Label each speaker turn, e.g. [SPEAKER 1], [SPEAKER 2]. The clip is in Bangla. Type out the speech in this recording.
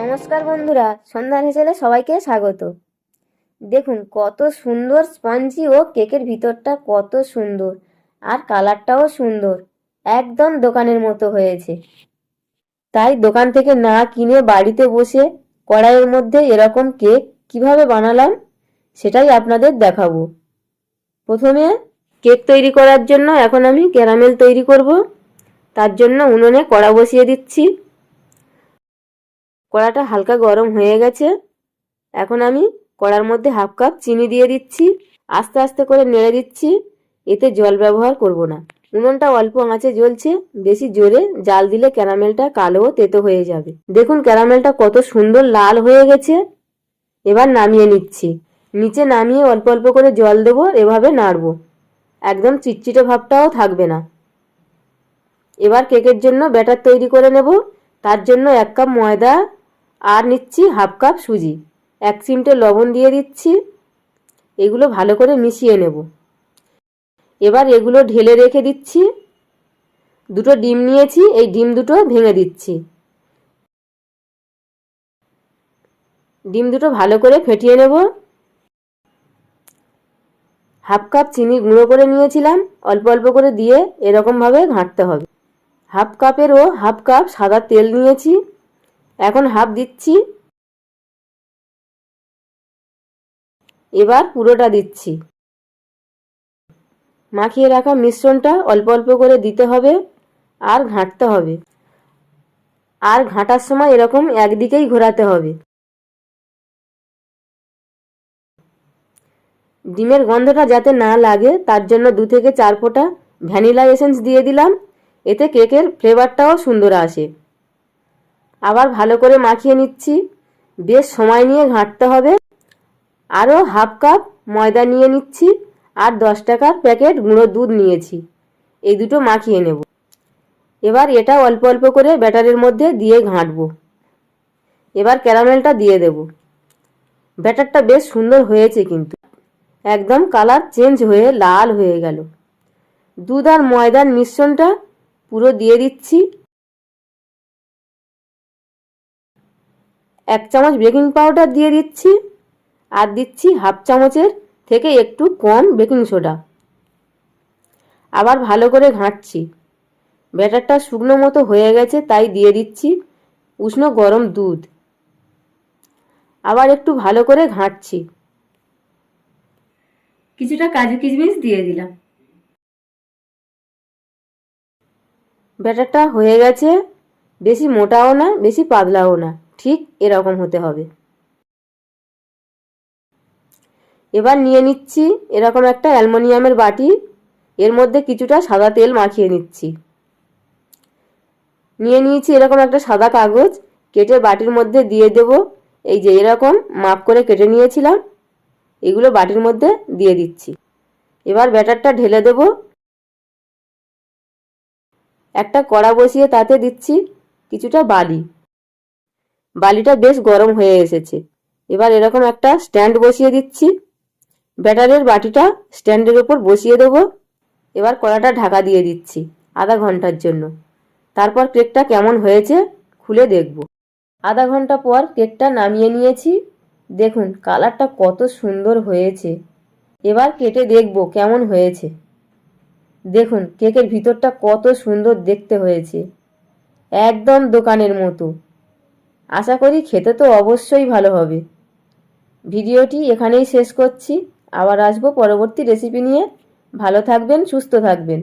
[SPEAKER 1] নমস্কার বন্ধুরা সন্ধান হেসেলে সবাইকে স্বাগত। দেখুন, কত সুন্দর স্পঞ্জি ও কেকের ভিতরটা কত সুন্দর, আর কালারটাও সুন্দর, একদম দোকানের মতো হয়েছে। তাই দোকান থেকে না কিনে বাড়িতে বসে কড়াইয়ের মধ্যে এরকম কেক কীভাবে বানালাম, সেটাই আপনাদের দেখাবো। প্রথমে কেক তৈরি করার জন্য এখন আমি ক্যারামেল তৈরি করব, তার জন্য উনুনে কড়া বসিয়ে দিচ্ছি। কড়াটা হালকা গরম হয়ে গেছে। এখন আমি কড়ার মধ্যে হাফ কাপ চিনি দিয়ে দিচ্ছি, আস্তে আস্তে করে নেড়ে দিচ্ছি, এতে জল ব্যবহার করব না। উনুনটা অল্প আঁচে জ্বলছে, বেশি জোরে জাল দিলে ক্যারামেলটা কালো ও তেতো হয়ে যাবে। দেখুন ক্যারামেলটা কত সুন্দর লাল হয়ে গেছে। এবার নামিয়ে নিচ্ছি। নিচে নামিয়ে অল্প অল্প করে জল দেবো, এভাবে নাড়বো। একদম চিটচিটে ভাবটাও থাকবে না। এবার কেকের জন্য ব্যাটার তৈরি করে নেব। তার জন্য এক কাপ ময়দা আর নিচ্ছি হাফ কাপ সুজি। এক চিমটে লবণ দিয়ে দিচ্ছি। এগুলো ভালো করে মিশিয়ে নেব। এবার এগুলো ঢেলে রেখে দিচ্ছি। দুটো ডিম নিয়েছি, এই ডিম দুটো ভেঙে দিচ্ছি। ডিম দুটো ভালো করে ফেটিয়ে নেব। হাফ কাপ চিনি গুঁড়ো করে নিয়েছিলাম। অল্প অল্প করে দিয়ে এরকমভাবে ঘাঁটতে হবে। হাফ কাপেরও হাফ কাপ সাদা তেল নিয়েছি। এখন হাফ দিচ্ছি। এবার পুরোটা দিচ্ছি। মাখিয়ে রাখা মিশ্রণটা অল্প অল্প করে দিতে হবে আর ঘাঁটতে হবে। আর ঘাঁটার সময় এরকম একদিকেই ঘোরাতে হবে। ডিমের গন্ধটা যাতে না লাগে, তার জন্য দু থেকে চার ফোঁটা ভ্যানিলা এসেন্স দিয়ে দিলাম। এতে কেকের ফ্লেভারটাও সুন্দর আসে। আবার ভালো করে মাখিয়ে নিচ্ছি। বেশ সময় নিয়ে ঘাঁটতে হবে। আরও হাফ কাপ ময়দা নিয়ে নিচ্ছি আর দশ টাকার প্যাকেট গুঁড়ো দুধ নিয়েছি। এই দুটো মাখিয়ে নেব। এবার এটা অল্প অল্প করে ব্যাটারের মধ্যে দিয়ে ঘাঁটবো। এবার ক্যারামেলটা দিয়ে দেব। ব্যাটারটা বেশ সুন্দর হয়েছে কিন্তু। একদম কালার চেঞ্জ হয়ে লাল হয়ে গেল। দুধ আর ময়দার মিশ্রণটা পুরো দিয়ে দিচ্ছি। এক চামচ বেকিং পাউডার দিয়ে দিচ্ছি আর দিচ্ছি হাফ চামচের থেকে একটু কম বেকিং সোডা। আবার ভালো করে ঘাঁটছি। ব্যাটারটা শুকনো মতো হয়ে গেছে, তাই দিয়ে দিচ্ছি উষ্ণ গরম দুধ। আবার একটু ভালো করে ঘাঁটছি। কিছুটা কাজু কিশমিশ দিয়ে দিলাম। ব্যাটারটা হয়ে গেছে, বেশি মোটাও না, বেশি পাতলাও না। ঠিক এরকম হতে হবে। এবার নিয়ে নিচ্ছি এরকম একটা অ্যালমোনিয়ামের বাটি, এর মধ্যে কিছুটা সাদা তেল মাখিয়ে নিচ্ছি। নিয়ে নিয়েছি এরকম একটা সাদা কাগজ, কেটে বাটির মধ্যে দিয়ে দেব। এই যে এরকম মাপ করে কেটে নিয়েছিলাম, এগুলো বাটির মধ্যে দিয়ে দিচ্ছি। এবার ব্যাটারটা ঢেলে দেব। একটা কড়া বসিয়ে তাতে দিচ্ছি কিছুটা বালি। বালিটা বেশ গরম হয়ে এসেছে। এবার এরকম একটা স্ট্যান্ড বসিয়ে দিচ্ছি। ব্যাটারের বাটিটা স্ট্যান্ডের ওপর বসিয়ে দেবো। এবার কড়াটা ঢাকা দিয়ে দিচ্ছি আধা ঘণ্টার জন্য। তারপর কেকটা কেমন হয়েছে খুলে দেখব। আধা ঘণ্টা পর কেকটা নামিয়ে নিয়েছি। দেখুন, কালারটা কত সুন্দর হয়েছে। এবার কেটে দেখব কেমন হয়েছে। দেখুন, কেকের ভিতরটা কত সুন্দর দেখতে হয়েছে। একদম দোকানের মতো। আশা করি খেতে তো অবশ্যই ভালো হবে। ভিডিওটি এখানেই শেষ করছি। আবার আসব পরবর্তী রেসিপি নিয়ে। ভালো থাকবেন, সুস্থ থাকবেন।